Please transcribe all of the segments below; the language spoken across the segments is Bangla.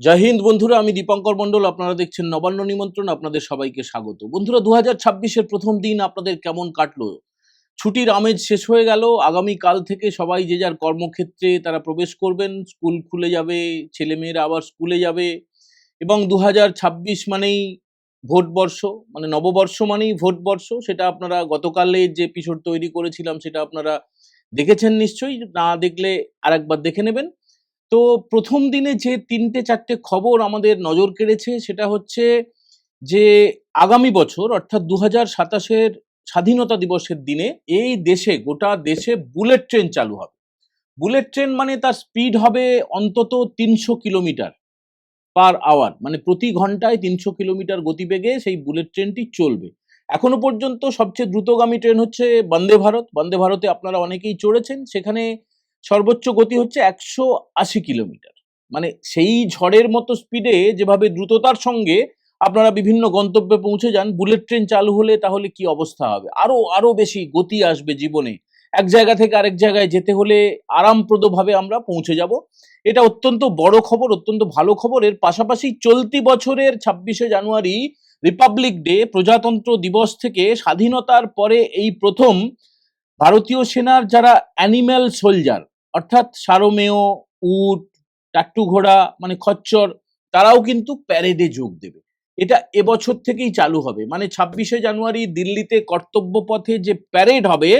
জয় হিন্দ বন্ধুরা, আমি দীপঙ্কর মণ্ডল, আপনারা দেখছেন নবান্ন নিমন্ত্রণ, আপনাদের সবাইকে স্বাগত। বন্ধুরা দু হাজার প্রথম দিন আপনাদের কেমন কাটলো? ছুটির আমেজ শেষ হয়ে গেল আগামী কাল থেকে সবাই যে যার কর্মক্ষেত্রে তারা প্রবেশ করবেন, স্কুল খুলে যাবে, ছেলেমেয়েরা আবার স্কুলে যাবে, এবং দু হাজার ছাব্বিশ মানেই ভোটবর্ষ মানে নববর্ষ মানেই ভোটবর্ষ সেটা আপনারা গতকালে যে এপিসোড তৈরি করেছিলাম, সেটা আপনারা দেখেছেন নিশ্চয়ই, না দেখলে আরেকবার দেখে নেবেন। তো প্রথম দিনে যে তিনটে, চারটে খবর আমাদের নজর কেড়েছে, সেটা হচ্ছে যে আগামী বছর, অর্থাৎ দু হাজার সাতাশের স্বাধীনতা দিবসের দিনে এই দেশে, গোটা দেশে বুলেট ট্রেন চালু হবে। বুলেট ট্রেন মানে তার স্পিড হবে অন্তত তিনশো কিলোমিটার পার আওয়ার মানে প্রতি ঘন্টায় তিনশো কিলোমিটার গতিবেগে সেই বুলেট ট্রেনটি চলবে। এখনও পর্যন্ত সবচেয়ে দ্রুতগামী ট্রেন হচ্ছে বন্দে ভারত। বন্দে ভারতে আপনারা অনেকেই চড়েছেন। সেখানে সর্বোচ্চ গতি হচ্ছে একশো আশি কিলোমিটার। মানে সেই ঝড়ের মতো স্পিডে যেভাবে দ্রুততার সঙ্গে আপনারা বিভিন্ন গন্তব্যে পৌঁছে যান বুলেট ট্রেন চালু হলে তাহলে কি অবস্থা হবে? আরও আরও বেশি গতি আসবে জীবনে। এক জায়গা থেকে আরেক জায়গায় যেতে হলে আরামপ্রদভাবে আমরা পৌঁছে যাব। এটা অত্যন্ত বড় খবর, অত্যন্ত ভালো খবর। এর পাশাপাশি চলতি বছরের ছাব্বিশে জানুয়ারি রিপাবলিক ডে প্রজাতন্ত্র দিবস থেকে স্বাধীনতার পরে এই প্রথম ভারতীয় সেনার যারা অ্যানিম্যাল সোলজার অর্থাৎ সারমেয়, উট, টাট্টু ঘোড়া মানে খচ্চর, তারাও কিন্তু প্যারেডে যোগ দেবে। এটা এবছর থেকেই চালু হবে। মানে ছাব্বিশে জানুয়ারি দিল্লিতে কর্তব্য পথে যে প্যারেড হবে,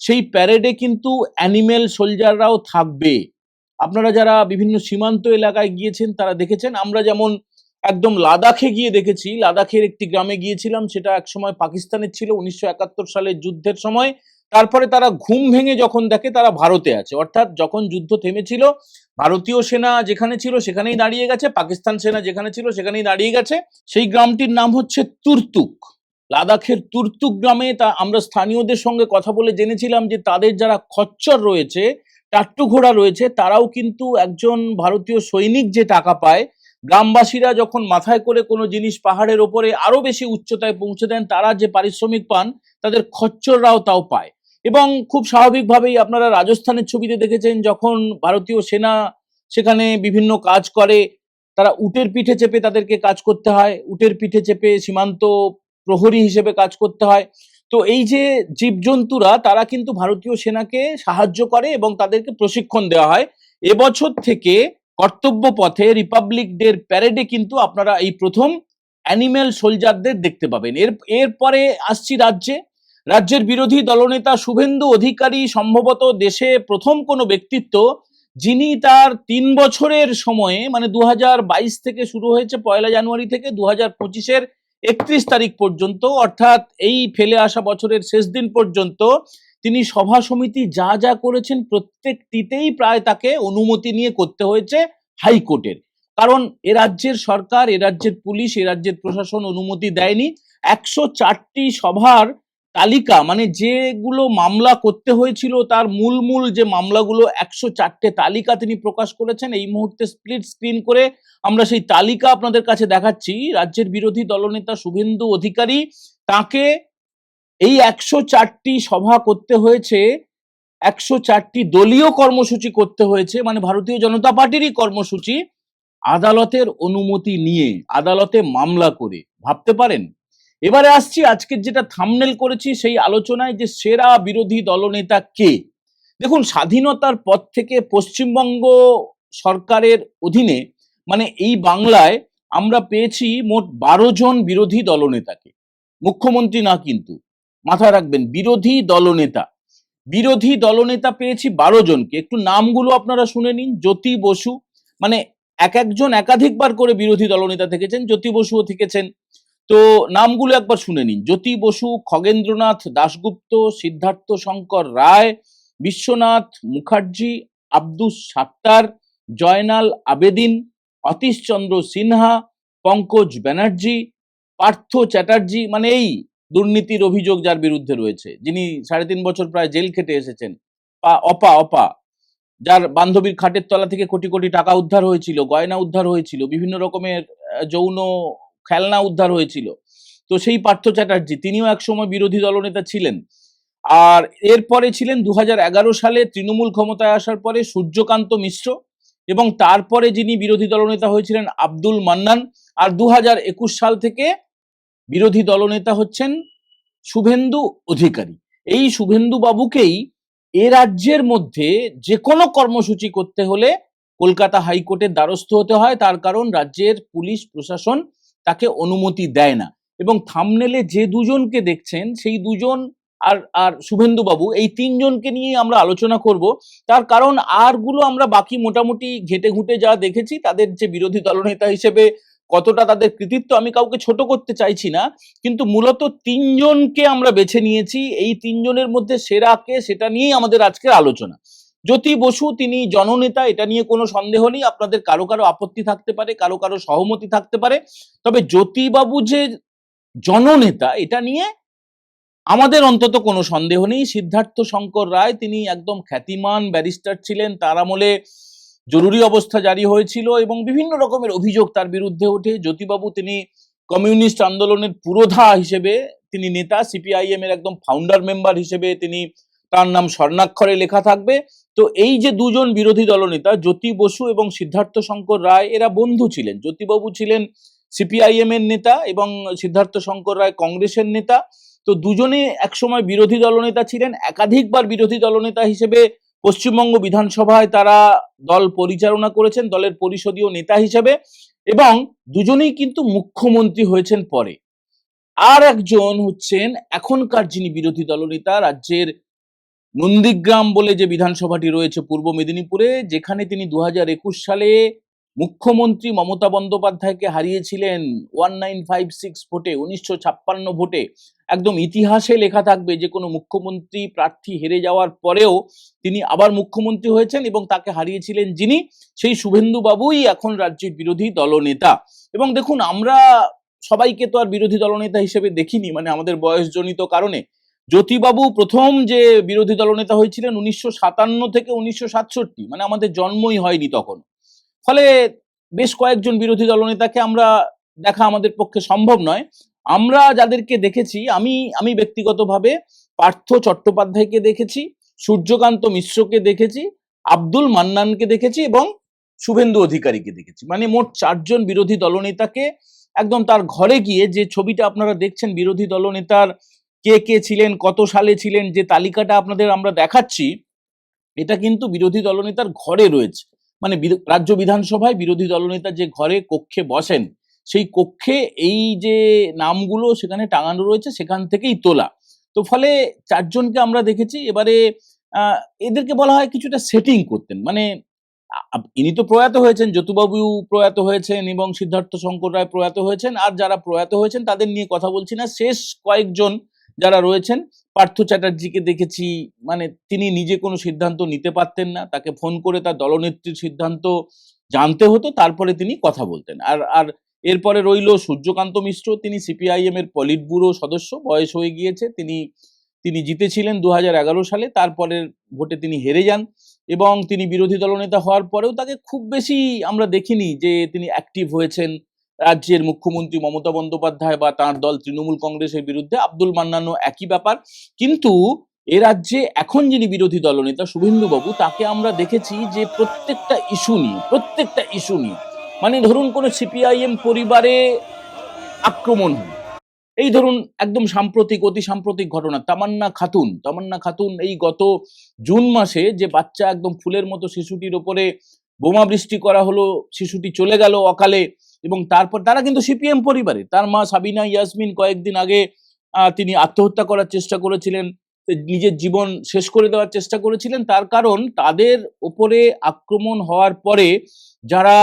সেই প্যারেডে কিন্তু অ্যানিমেল সোলজাররাও থাকবে। আপনারা যারা বিভিন্ন সীমান্ত এলাকায় গিয়েছেন, তারা দেখেছেন। আমরা যেমন একদম লাদাখে গিয়ে দেখেছি। লাদাখের একটি গ্রামে গিয়েছিলাম। সেটা একসময় পাকিস্তানের ছিল। উনিশশো একাত্তর সালের যুদ্ধের সময় তারপরে তারা ঘুম ভেঙে যখন দেখে তারা ভারতে আছে। অর্থাৎ যখন যুদ্ধ থেমেছিল, ভারতীয় সেনা যেখানে ছিল সেখানেই দাঁড়িয়ে গেছে, পাকিস্তান সেনা যেখানে ছিল সেখানেই দাঁড়িয়ে গেছে। সেই গ্রামটির নাম হচ্ছে তুর্তুক। লাদাখের তুর্তুক গ্রামে তা, আমরা স্থানীয়দের সঙ্গে কথা বলে জেনেছিলাম যে তাদের যারা খচ্চর রয়েছে, টাট্টু ঘোড়া রয়েছে, তারাও কিন্তু একজন ভারতীয় সৈনিক যে টাকা পায়, গ্রামবাসীরা যখন মাথায় করে কোনো জিনিস পাহাড়ের ওপরে আরও বেশি উচ্চতায় পৌঁছে দেন, তারা যে পারিশ্রমিক পান, তাদের খচ্চররাও তাও পায়। এবং খুব স্বাভাবিকভাবেই আপনারা রাজস্থানের ছবিতে দেখেছেন যখন ভারতীয় সেনা সেখানে বিভিন্ন কাজ করে, তারা উটের পিঠে চেপে তাদেরকে কাজ করতে হয়, উটের পিঠে চেপে সীমান্ত প্রহরী হিসেবে কাজ করতে হয়। তো এই যে জীবজন্তুরা, তারা কিন্তু ভারতীয় সেনাকে সাহায্য করে এবং তাদেরকে প্রশিক্ষণ দেওয়া হয়। এবছর থেকে কর্তব্য পথে রিপাবলিক ডের প্যারেডে কিন্তু আপনারা এই প্রথম অ্যানিম্যাল সোলজারদের দেখতে পাবেন। এর, এরপরে আসছি রাজ্যে। রাজ্যের বিরোধী দলনেতা শুভেন্দু অধিকারী সম্ভবত দেশে প্রথম কোনো ব্যক্তিত্ব যিনি তার তিন বছরের সময়ে মানে দু হাজার বাইশ থেকে শুরু হয়েছে পয়লা জানুয়ারি থেকে দু হাজার পঁচিশের একত্রিশ তারিখ পর্যন্ত, অর্থাৎ এই ফেলে আসা বছরের শেষ দিন পর্যন্ত তিনি সভা সমিতি যা যা করেছেন প্রত্যেকটিতেই প্রায় তাকে অনুমতি নিয়ে করতে হয়েছে হাইকোর্টের। কারণ এ রাজ্যের সরকার, এ রাজ্যের পুলিশ, এ রাজ্যের প্রশাসন অনুমতি দেয়নি। একশো চারটি সভার তালিকা মানে যেগুলো মামলা করতে হয়েছিল, তার মূল মূল যে মামলাগুলো একশো চারটে তালিকা তিনি প্রকাশ করেছেন, এই মুহূর্তে স্প্লিট স্ক্রিন করে আমরা সেই তালিকা আপনাদের কাছে দেখাচ্ছি। রাজ্যের বিরোধী দলনেতা শুভেন্দু অধিকারী, তাকে এই একশো চারটি সভা করতে হয়েছে, একশো চারটি দলীয় কর্মসূচি করতে হয়েছে মানে ভারতীয় জনতা পার্টিরই কর্মসূচি আদালতের অনুমতি নিয়ে, আদালতে মামলা করে। ভাবতে পারেন? এবারে আসছি, আজকের যেটা থামনেল করেছি সেই আলোচনায় যে সেরা বিরোধী দলনেতা কে? দেখুন, স্বাধীনতার পর থেকে পশ্চিমবঙ্গ সরকারের অধীনে মানে এই বাংলায় আমরা পেয়েছি মোট বারো জন বিরোধী দলনেতাকে। মুখ্যমন্ত্রী না কিন্তু। মাথায় রাখবেন, বিরোধী দলনেতা। বিরোধী দলনেতা পেয়েছি বারো জনকে। একটু নামগুলো আপনারা শুনে নিন। জ্যোতি বসু মানে এক একজন একাধিকবার করে বিরোধী দলনেতা থেকেছেন। জ্যোতি বসুও থেকেছেন। তো নামগুলো একবার শুনে নিন। জ্যোতি বসু, খগেন্দ্রনাথ দাশগুপ্ত, সিদ্ধার্থ শঙ্কর রায়, বিশ্বনাথ মুখার্জি, আব্দুস সাত্তার, জয়নাল আবেদিন অতীশচন্দ্র সিনহা, পঙ্কজ ব্যানার্জি, পার্থ চ্যাটার্জি মানে এই দুর্নীতির অভিযোগ যার বিরুদ্ধে রয়েছে, যিনি সাড়ে তিন বছর প্রায় জেল খেটে এসেছেন। পা- অপা অপা। যার বান্ধবীর খাটের তলা থেকে কোটি কোটি টাকা উদ্ধার হয়েছিল, গয়না উদ্ধার হয়েছিল, বিভিন্ন রকমের যৌন খেলনা উদ্ধার হয়েছিল। তো সেই পার্থ চ্যাটার্জি, তিনিও একসময় বিরোধী দলনেতা ছিলেন। আর এরপরে ছিলেন দু হাজার এগারো সালে তৃণমূল ক্ষমতায় আসার পরে সূর্যকান্ত মিশ্র এবং তারপরে যিনি বিরোধী দলনেতা হয়েছিলেন আব্দুল মান্নান। আর দু হাজার একুশ সাল থেকে বিরোধী দলনেতা হচ্ছেন শুভেন্দু অধিকারী। এই শুভেন্দু বাবুকেই এ রাজ্যের মধ্যে যে কোনো কর্মসূচি করতে হলে কলকাতা হাইকোর্টের দ্বারস্থ হতে হয়। তার কারণ রাজ্যের পুলিশ, প্রশাসন তাকে অনুমতি দেয় না। এবং থামনেলে যে দুজনকে দেখছেন, সেই দুজন আর আর শুভেন্দু বাবু এই তিনজনকে নিয়ে আমরা আলোচনা করব। তার কারণ আরগুলো আমরা বাকি মোটামুটি ঘেটে ঘুটে যা দেখেছি, তাদের যে বিরোধী দলনেতা হিসেবে কতটা তাদের কৃতিত্ব, আমি কাউকে ছোট করতে চাইছি না। কিন্তু মূলত তিনজনকে আমরা বেছে নিয়েছি। এই তিনজনের মধ্যে সেরা কে, সেটা নিয়েই আমাদের আজকের আলোচনা। জ্যোতি বসু, তিনি জননেতা, এটা নিয়ে কোনো সন্দেহ নেই। আপনাদের কারও কারও আপত্তি থাকতে পারে, কারও কারও সহমতি থাকতে পারে। তবে জ্যোতিবাবু যে জননেতা, এটা নিয়ে আমাদের অন্তত কোনো সন্দেহ নেই। সিদ্ধার্থ শঙ্কর রায়, তিনি একদম খ্যাতিমান ব্যারিস্টার ছিলেন। তার আমলে জরুরি অবস্থা জারি হয়েছিল এবং বিভিন্ন রকমের অভিযোগ তার বিরুদ্ধে ওঠে। জ্যোতিবাবু, তিনি কমিউনিস্ট আন্দোলনের পুরোধা হিসেবে তিনি নেতা সিপিআইএম এর একদম ফাউন্ডার মেম্বার হিসেবে তিনি তার নাম স্বর্ণাক্ষরে লেখা থাকবে। তো এই যে দুজন বিরোধী দলনেতা, জ্যোতি বসু এবং সিদ্ধার্থ শঙ্কর রায়, এরা বন্ধু ছিলেন। জ্যোতিবাবু ছিলেন সিপিআইএম এর নেতা এবং সিদ্ধার্থ শঙ্কর রায় কংগ্রেসের নেতা। তো দুজনে একসময় বিরোধী দলনেতা ছিলেন। একাধিকবার বিরোধী দলনেতা হিসেবে পশ্চিমবঙ্গ বিধানসভায় তারা দল পরিচালনা করেছেন, দলের পরিষদীয় নেতা হিসেবে। এবং দুজনেই কিন্তু মুখ্যমন্ত্রী হয়েছেন পরে। আর একজন হচ্ছেন এখনকার যিনি বিরোধী দলনেতা, রাজ্যের নন্দীগ্রাম বলে যে বিধানসভাটি রয়েছে পূর্ব মেদিনীপুরে, যেখানে তিনি দু হাজার একুশ সালে মুখ্যমন্ত্রী মমতা বন্দ্যোপাধ্যায়কে হারিয়েছিলেন ওয়ান নাইন ফাইভ সিক্স ভোটে, উনিশশো ছাপ্পান্ন ভোটে। একদম ইতিহাসে লেখা থাকবে যে কোনো মুখ্যমন্ত্রী প্রার্থী হেরে যাওয়ার পরেও তিনি আবার মুখ্যমন্ত্রী হয়েছেন এবং তাকে হারিয়েছিলেন যিনি, সেই শুভেন্দু বাবুই এখন রাজ্যের বিরোধী দলনেতা। এবং দেখুন, আমরা সবাইকে তো আর বিরোধী দলনেতা হিসেবে দেখিনি মানে আমাদের বয়সজনিত কারণে। জ্যোতিবাবু প্রথম যে বিরোধী দলনেতা হয়েছিলেন উনিশশো সাতান্ন থেকে উনিশশো সাতষট্টি মানে আমাদের জন্মই হয়নি তখন। ফলে বেশ কয়েকজন বিরোধী দলনেতাকে আমরা দেখা আমাদের পক্ষে সম্ভব নয়। আমরা যাদেরকে দেখেছি, আমি আমি ব্যক্তিগতভাবে পার্থ চট্টোপাধ্যায়কে দেখেছি, সূর্যকান্ত মিশ্রকে দেখেছি, আব্দুল মান্নানকে দেখেছি এবং শুভেন্দু অধিকারীকে দেখেছি। মানে মোট চারজন বিরোধী দলনেতাকে একদম তার ঘরে গিয়ে যে ছবিটা আপনারা দেখছেন বিরোধী দলনেতার কে কে ছিলেন, কত সালে ছিলেন, যে তালিকাটা আপনাদের আমরা দেখাচ্ছি, এটা কিন্তু বিরোধী দলনেতার ঘরে রয়েছে। মানে রাজ্য বিধানসভায় বিরোধী দলনেতা যে ঘরে, কক্ষে বসেন, সেই কক্ষে এই যে নামগুলো সেখানে টাঙানো রয়েছে, সেখান থেকেই তোলা। তো ফলে চারজনকে আমরা দেখেছি, এবারে এদেরকে বলা হয় কিছুটা সেটিং করতেন। মানে ইনি তো প্রয়াত হয়েছেন যতুবাবু প্রয়াত হয়েছেন এবং সিদ্ধার্থ শঙ্কর রায় প্রয়াত হয়েছেন, আর যারা প্রয়াত হয়েছেন তাদের নিয়ে কথা বলছি না। শেষ কয়েকজন যারা রয়েছেন, পার্থ চ্যাটার্জিকে দেখেছি মানে তিনি নিজে কোনো সিদ্ধান্ত নিতে পারতেন না। তাকে ফোন করে তার দলনেত্রীর সিদ্ধান্ত জানতে হতো, তারপরে তিনি কথা বলতেন। আর আর এরপরে রইল সূর্যকান্ত মিশ্র, তিনি সিপিআইএম এর পলিট ব্যুরো সদস্য, বয়স হয়ে গিয়েছে, তিনি তিনি জিতেছিলেন দু হাজার এগারো সালে, তারপরের ভোটে তিনি হেরে যান এবং তিনি বিরোধী দলনেতা হওয়ার পরেও তাকে খুব বেশি আমরা দেখিনি যে তিনি অ্যাক্টিভ হয়েছেন। রাজ্যের মুখ্যমন্ত্রী মমতা বন্দ্যোপাধ্যায় বা তার দল তৃণমূল কংগ্রেসের বিরুদ্ধে আব্দুল মান্নানও একই ব্যাপার। কিন্তু এ রাজ্যে এখন যিনি বিরোধী দলনেতা শুভেন্দু বাবু তাকে আমরা দেখেছি যে প্রত্যেকটা ইস্যু নিয়ে, প্রত্যেকটা ইস্যু নিয়ে মানে ধরুন কোনো সিপিআইএম পরিবারে আক্রমণ এই ধরুন একদম সাম্প্রতিক, অতি সাম্প্রতিক ঘটনা, তামান্না খাতুন তামান্না খাতুন এই গত জুন মাসে যে বাচ্চা একদম ফুলের মতো শিশুটির ওপরে বোমা বৃষ্টি করা হলো, শিশুটি চলে গেল অকালে এবং তারপর তারা কিন্তু সিপিএম পরিবারে তার মা সাবিনা ইয়াসমিন কয়েকদিন আগে তিনি আত্মহত্যা করার চেষ্টা করেছিলেন নিজের জীবন শেষ করে দেওয়ার চেষ্টা করেছিলেন। তার কারণ তাদের ওপরে আক্রমণ হওয়ার পরে যারা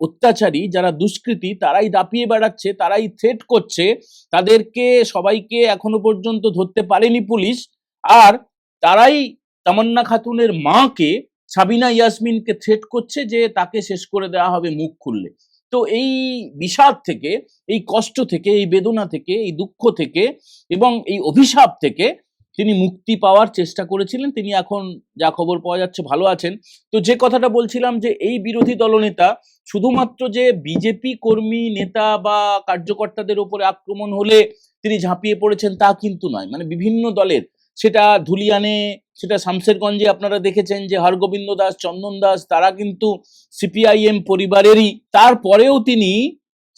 অত্যাচারী, যারা দুষ্কৃতী, তারাই দাপিয়ে বেড়াচ্ছে, তারাই থ্রেট করছে। তাদেরকে সবাইকে এখনও পর্যন্ত ধরতে পারেনি পুলিশ। আর তারাই তামান্না খাতুনের মাকে, সাবিনা ইয়াসমিনকে থ্রেট করছে যে তাকে শেষ করে দেওয়া হবে মুখ খুললে। তো এই বিষাদ থেকে, এই কষ্ট থেকে, এই বেদনা থেকে, এই দুঃখ থেকে এবং এই অভিশাপ থেকে তিনি মুক্তি পাওয়ার চেষ্টা করেছিলেন। তিনি এখন যা খবর পাওয়া যাচ্ছে ভালো আছেন। তো যে কথাটা বলছিলাম যে এই বিরোধী দলনেতা শুধুমাত্র যে বিজেপি কর্মী নেতা বা কার্যকর্তাদের উপরে আক্রমণ হলে তিনি ঝাঁপিয়ে পড়েছেন তা কিন্তু নয়। মানে বিভিন্ন দলের সেটা ধুলিয়ানে, সেটা শামশেরগঞ্জে আপনারা দেখেছেন যে হরগোবিন্দ দাস, চন্দন দাস, তারা কিন্তু সিপিআইএম পরিবারেরই। তারপরেও তিনি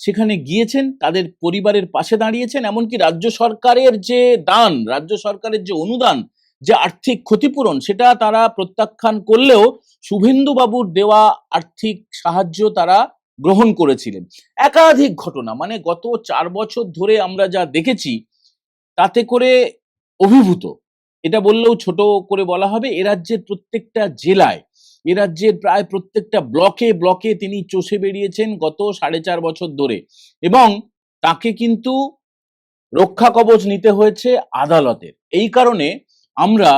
সেখানে গিয়েছেন, তাদের পরিবারের পাশে দাঁড়িয়েছেন, এমনকি রাজ্য সরকারের যে দান, রাজ্য সরকারের যে অনুদান, যে আর্থিক ক্ষতিপূরণ, সেটা তারা প্রত্যাখ্যান করলেও শুভেন্দুবাবুর দেওয়া আর্থিক সাহায্য তারা গ্রহণ করেছিলেন। একাধিক ঘটনা মানে গত চার বছর ধরে আমরা যা দেখেছি, তাতে করে অভিভূত। এটা বললেও ছোট করে বলা হবে, এ রাজ্যের প্রত্যেকটা জেলায়, এ রাজ্যের প্রায় প্রত্যেকটা ব্লকে ব্লকে তিনি চষে বেরিয়েছেন গত সাড়ে চার বছর ধরে এবং তাকে কিন্তু রক্ষা কবচ নিতে হয়েছে আদালতের। এই কারণে আমরা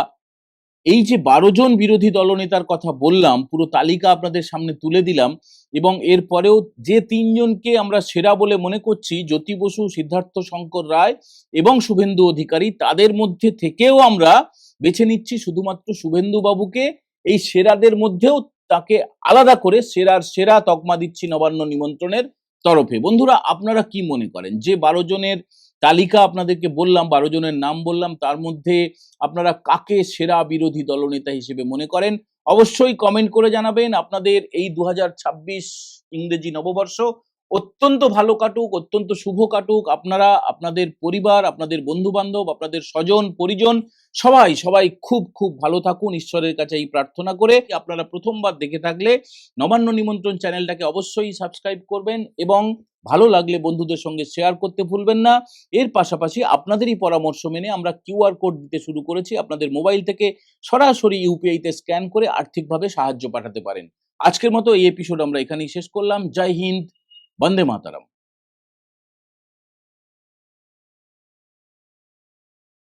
এই যে বারো জন বিরোধী দলনেতার কথা বললাম, পুরো তালিকা আপনাদের সামনে তুলে দিলাম এবং এরপরেও যে তিনজনকে আমরা সেরা বলে মনে করছি, জ্যোতি বসু, সিদ্ধার্থ শঙ্কর রায় এবং শুভেন্দু অধিকারী, তাদের মধ্যে থেকেও আমরা বেছে নিচ্ছি শুধুমাত্র শুভেন্দু বাবুকে। এই সেরাদের মধ্যেও তাকে আলাদা করে সেরার সেরা তকমা দিচ্ছি নবান্ন নিমন্ত্রণের তরফে। বন্ধুরা, আপনারা কি মনে করেন? যে বারো জনের তালিকা আপনাদেরকে বললাম, বারো জনের নাম বললাম, তার মধ্যে আপনারা কাকে সেরা বিরোধী দলনেতা হিসেবে মনে করেন? অবশ্যই কমেন্ট করে জানাবেন। আপনাদের এই দু হাজার ছাব্বিশ ইংরেজি নববর্ষ অত্যন্ত ভালো কাটুক, অত্যন্ত শুভ কাটুক। আপনারা, আপনাদের পরিবার, আপনাদের বন্ধু বান্ধব আপনাদের স্বজন, পরিজন, সবাই সবাই খুব খুব ভালো থাকুন, ঈশ্বরের কাছে এই প্রার্থনা করে। আপনারা প্রথমবার দেখে থাকলে নবান্ন নিমন্ত্রণ চ্যানেলটাকে অবশ্যই সাবস্ক্রাইব করবেন এবং ভালো লাগলে বন্ধুদের সঙ্গে শেয়ার করতে ভুলবেন না। এর পাশাপাশি আপনাদেরই পরামর্শ মেনে আমরা কিউআর কোড দিতে শুরু করেছি। আপনাদের মোবাইল থেকে সরাসরি ইউপিআইতে স্ক্যান করে আর্থিকভাবে সাহায্য পাঠাতে পারেন। আজকের মতো এই এপিসোড আমরা এখানেই শেষ করলাম। জয় হিন্দ। বন্দে মাতারাম